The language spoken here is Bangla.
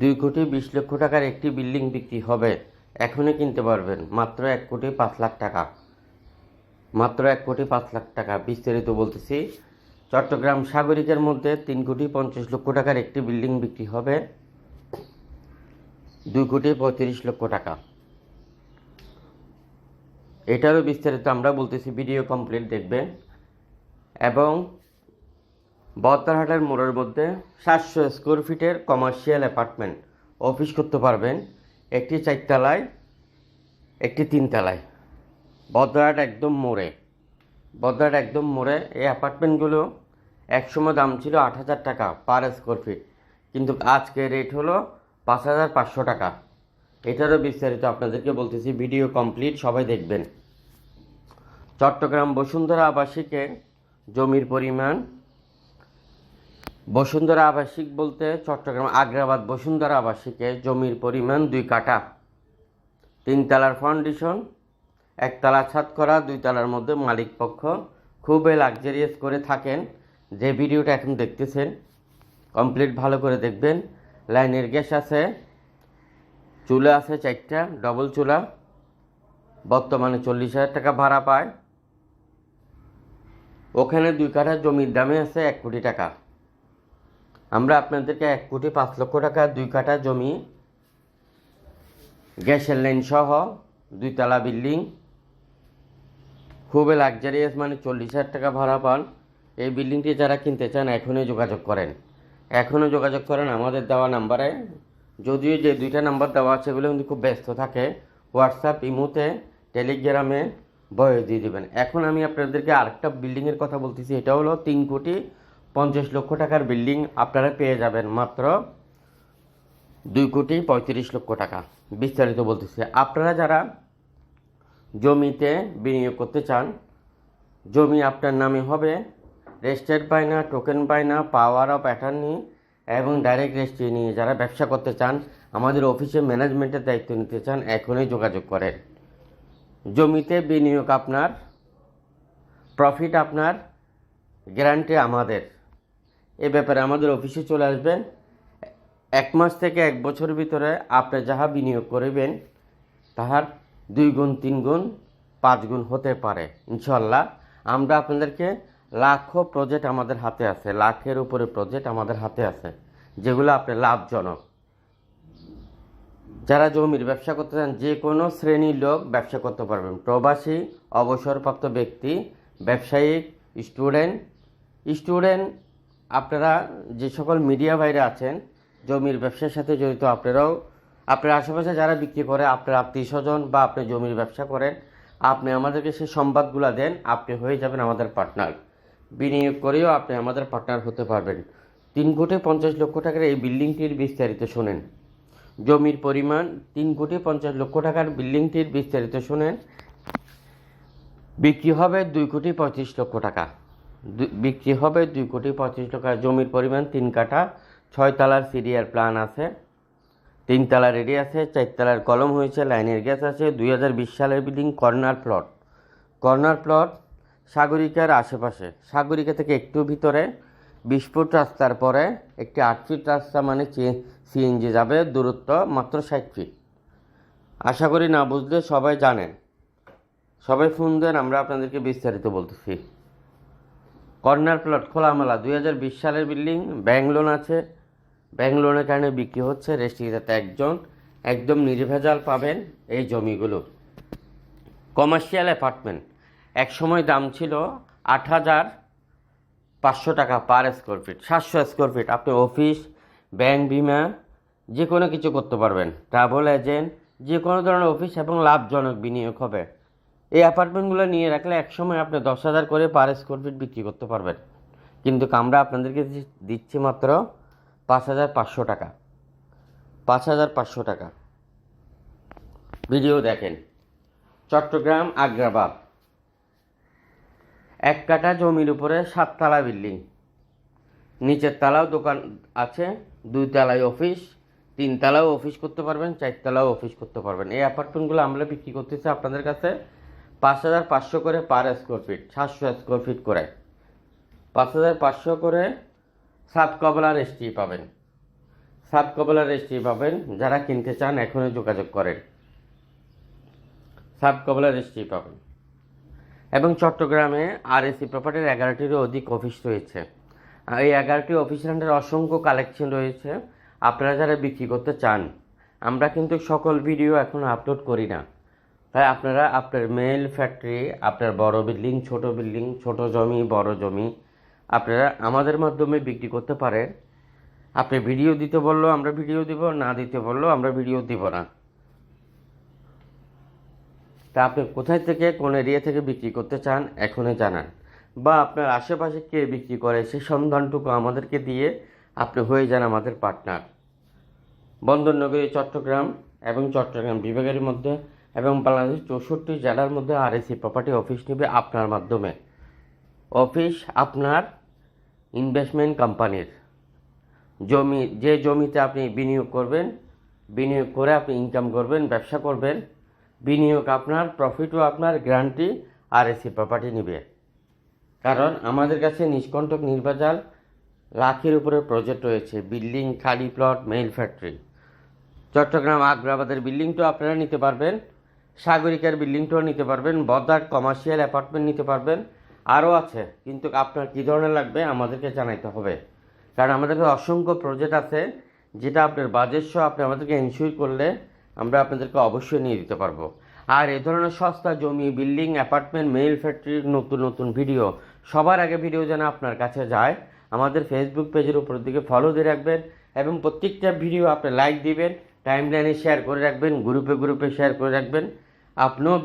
দুই কোটি বিশ লক্ষ টাকার একটি বিল্ডিং বিক্রি হবে। এখনই কিনতে পারবেন। মাত্র এক কোটি পাঁচ লাখ টাকা। মাত্র এক কোটি পাঁচ লাখ টাকা। বিস্তারিত বলতেছি, চট্টগ্রাম সাগরিকের মধ্যে তিন কোটি পঞ্চাশ লক্ষ টাকার একটি বিল্ডিং বিক্রি হবে। দুই কোটি পঁয়ত্রিশ লক্ষ টাকা। এটারও বিস্তারিত আমরা বলতেছি, ভিডিও কমপ্লিট দেখবেন। এবং বহত্তরহাটের মোড়ের মধ্যে সাতশো স্কোয়ার ফিটের কমার্শিয়াল অ্যাপার্টমেন্ট অফিস করতে পারবেন। একটি চারতলায়, একটি তিনতলায়। বহদ্দারহাট একদম মোড়ে। বহদ্দারহাট একদম মোড়ে। এই অ্যাপার্টমেন্টগুলো একসময় দাম ছিল আট হাজার টাকা পার স্কোয়ার ফিট কিন্তু আজকে রেট হলো পাঁচ হাজার পাঁচশো টাকা। এটারও বিস্তারিত আপনাদেরকে বলতেছি ভিডিও কমপ্লিট সবাই দেখবেন। চট্টগ্রাম বসুন্ধরা আবাসিকে জমির পরিমাণ বসুন্ধরা আবাসিক বলতে চট্টগ্রাম, আগ্রাবাদ, বসুন্ধরা আবাসিকে জমির পরিমাণ দুই কাঠা। তিনতলার ফাউন্ডেশন একতলা ছাদ করা, দুই তলার মধ্যে মালিক পক্ষ। খুবই লাক্সারিয়াস করে থাকেন। যে ভিডিওটা এখন দেখতেছেন কমপ্লিট ভালো করে দেখবেন। লাইনের গ্যাস আছে, চুলা আছে চারটা ডবল চুলা। বর্তমানে চল্লিশ হাজার টাকা ভাড়া পায়। ওখানে দুই কাঠা জমির দামে আছে এক কোটি টাকা। আমরা আপনাদেরকে এক কোটি পাঁচ লক্ষ টাকা দুই কাঠা জমি গ্যাসের লাইন সহ দুইতলা বিল্ডিং, খুবই লাক্সারিয়াস মানে চল্লিশ হাজার টাকা ভাড়া পান। এই বিল্ডিংটি যারা কিনতে চান, এখনই যোগাযোগ করেন। এখনও যোগাযোগ করেন আমাদের দেওয়া নাম্বারে। যদিও যে দুইটা নাম্বার দেওয়া আছে এগুলো কিন্তু খুব ব্যস্ত থাকে হোয়াটসঅ্যাপ ইমোতে টেলিগ্রামে বয়স দিয়ে দেবেন। এখন আমি আপনাদেরকে আরেকটা বিল্ডিংয়ের কথা বলতেছি, এটা হলো তিন কোটি পঞ্চাশ লক্ষ টাকার বিল্ডিং আপনারা পেয়ে যাবেন মাত্র দুই কোটি পঁয়ত্রিশ লক্ষ টাকা। বিস্তারিত বলতেছে, আপনারা যারা জমিতে বিনিয়োগ করতে চান, জমি আপনার নামে হবে, রেজিস্টার্ড পায় না, টোকেন পায় না, পাওয়ার অফ অ্যাটর্নি এবং ডাইরেক্ট রেজিস্ট্রি নিয়ে যারা ব্যবসা করতে চান, আমাদের অফিসে ম্যানেজমেন্টের দায়িত্ব নিতে চান, এখনই যোগাযোগ করেন। জমিতে বিনিয়োগ আপনার, প্রফিট আপনার, গ্যারান্টি আমাদের। এ ব্যাপারে আমাদের অফিসে চলে আসবেন। এক মাস থেকে এক বছর ভিতরে আপনি যাহা বিনিয়োগ করবেন, তাহার দুই গুণ, তিন গুণ, পাঁচ গুণ হতে পারে ইনশাল্লাহ আমরা আপনাদেরকে লাখো প্রজেক্ট আমাদের হাতে আছে, লাখের উপরে প্রজেক্ট আমাদের হাতে আছে, যেগুলো আপনি লাভজনক। যারা জমির ব্যবসা করতে চান, যে কোনো শ্রেণির লোক ব্যবসা করতে পারবেন। প্রবাসী, অবসরপ্রাপ্ত ব্যক্তি, ব্যবসায়িক, স্টুডেন্ট স্টুডেন্ট আপনারা যে সকল মিডিয়া বাইরে আছেন, জমির ব্যবসার সাথে জড়িত আপনারাও, আপনার আশেপাশে যারা বিক্রি করে, আপনার আত্মীয় স্বজন বা আপনি জমির ব্যবসা করেন, আপনি আমাদেরকে সেই সংবাদগুলো দেন, আপনি হয়ে যাবেন আমাদের পার্টনার বিনিয়োগ করেও আপনি আমাদের পার্টনার হতে পারবেন। তিন কোটি পঞ্চাশ লক্ষ টাকার এই বিল্ডিংটির বিস্তারিত শোনেন। জমির পরিমাণ তিন কোটি পঞ্চাশ লক্ষ টাকার বিল্ডিংটির বিস্তারিত শোনেন। বিক্রি হবে দুই কোটি পঁয়ত্রিশ লক্ষ টাকা। বিক্রি হবে দুই কোটি পঁচিশ টাকা। জমির পরিমাণ তিন কাঠা, ছয় তলার সিরিয়ার প্ল্যান আছে, তিন তলা রেডি আছে চারতলার কলম হয়েছে, লাইনের গ্যাস আছে। দুই হাজার বিশ সালের building corner plot. Corner plot সাগরিকার আশেপাশে। সাগরিকা থেকে একটু ভিতরে বিশ ফুট রাস্তার পরে একটি আট ফিট রাস্তা মানে সিএনজি যাবে, দূরত্ব মাত্র ষাট ফিট। আশা করি না বুঝলে সবাই জানেন সবাই ফোন দেন, আমরা আপনাদেরকে বিস্তারিত বলতেছি। কর্নার প্লট খোলামেলা। দুই হাজার বিশ সালের বিল্ডিং ব্যাংক লোন আছে। ব্যাংক লোনের কারণে বিক্রি হচ্ছে রেস্ট্রিক্টাতে একজন। একদম নির্ভেজাল পাবেন এই জমিগুলো। Commercial apartment. এক সময় দাম ছিল আট হাজার পাঁচশো টাকা পার স্কোয়ার ফিট, সাতশো স্কোয়ার ফিট। আপনি অফিস, ব্যাংক, বিমা, যে কোনো কিছু করতে পারবেন। ট্রাভেল এজেন্ট, যে কোনো ধরনের অফিস এবং লাভজনক বিনিয়োগ হবে। এই অ্যাপার্টমেন্টগুলো নিয়ে রাখলে একসময় আপনি দশ হাজার করে পার স্কোয়ার ফিট বিক্রি করতে পারবেন। কিন্তু আমরা আপনাদেরকে দিচ্ছি মাত্র পাঁচ হাজার পাঁচশো টাকা। পাঁচ হাজার পাঁচশো টাকা। ভিডিও দেখেন। চট্টগ্রাম আগ্রাবাদ। এক কাঠা জমির উপরে সাততলা বিল্ডিং। নিচের তলাও দোকান আছে দুই তলায় অফিস তিন তলাও অফিস করতে পারবেন চার তলাও অফিস করতে পারবেন। এই অ্যাপার্টমেন্টগুলো আমরা বিক্রি করতেছি আপনাদের কাছে। পাঁচ হাজার পাঁচশো করে পার স্কোয়ার ফিট সাতশো স্কোয়ার ফিট করে। পাঁচ হাজার পাঁচশো করে সাত কবলার এসটি পাবেন। সাত কবলার রেজিস্ট্রি পাবেন, যারা কিনতে চান এখনই যোগাযোগ করেন। সাব কবলার রেজিস্ট্রি পাবেন। এবং চট্টগ্রামে আর এসি প্রপার্টির এগারোটিরও অধিক অফিস রয়েছে। এই এগারোটি অফিস আন্ডারে অসংখ্য কালেকশন রয়েছে। আপনারা যারা বিক্রি করতে চান, আমরা কিন্তু সকল ভিডিও এখন আপলোড করি না। তাই আপনারা আপনার মেল ফ্যাক্টরি আপনার বড় বিল্ডিং ছোট বিল্ডিং ছোট জমি, বড় জমি, আপনারা আমাদের মাধ্যমে বিক্রি করতে পারেন। আপনি ভিডিও দিতে বললেও আমরা ভিডিও দিব, না দিতে বললেও আমরা ভিডিও দিব না। তা আপনি কোথায় থেকে, কোন এরিয়া থেকে বিক্রি করতে চান, এখনই জানান। বা আপনার আশেপাশে কে বিক্রি করে সেই সন্ধানটুকু আমাদেরকে দিয়ে আপনি হয়ে যান আমাদের পার্টনার বন্দরনগরী চট্টগ্রাম এবং চট্টগ্রাম বিভাগের মধ্যে এবং বাংলাদেশ চৌষট্টি জেলার মধ্যে আরএসি প্রপার্টি অফিস নেবে আপনার মাধ্যমে। অফিস আপনার ইনভেস্টমেন্ট কোম্পানির জমি, যে জমিতে আপনি বিনিয়োগ করবেন, বিনিয়োগ করে আপনি ইনকাম করবেন, ব্যবসা করবেন, বিনিয়োগ আপনার প্রফিটও আপনার গ্যারান্টি আর এসি প্রপার্টি নেবে। কারণ আমাদের কাছে নিষ্কণ্টক নির্বাচার লাখের উপরে প্রজেক্ট রয়েছে বিল্ডিং খালি প্লট মেইল ফ্যাক্টরি চট্টগ্রাম আগ্রাবাদের বিল্ডিংটাও আপনারা নিতে পারবেন। সাগরিকার বিল্ডিংটাও নিতে পারবেন, বদার কমার্শিয়াল অ্যাপার্টমেন্ট নিতে পারবেন। আরও আছে, কিন্তু আপনার কী ধরনের লাগবে আমাদেরকে জানাইতে হবে। কারণ আমাদের কাছে অসংখ্য প্রজেক্ট আছে, যেটা আপনার বাজেট সহ আপনি আমাদেরকে ইনশিওর করলে আমরা আপনাদেরকে অবশ্যই নিয়ে দিতে পারব। আর এ ধরনের সস্তা জমি, বিল্ডিং অ্যাপার্টমেন্ট মেইল ফ্যাক্টরির নতুন নতুন ভিডিও সবার আগে ভিডিও যেন আপনার কাছে যায়, আমাদের ফেসবুক পেজের উপর দিকে ফলো দিয়ে রাখবেন এবং প্রত্যেকটা ভিডিও আপনি লাইক দিবেন টাইম লাইনে শেয়ার করে রাখবেন গ্রুপে গ্রুপে শেয়ার করে রাখবেন। આપનો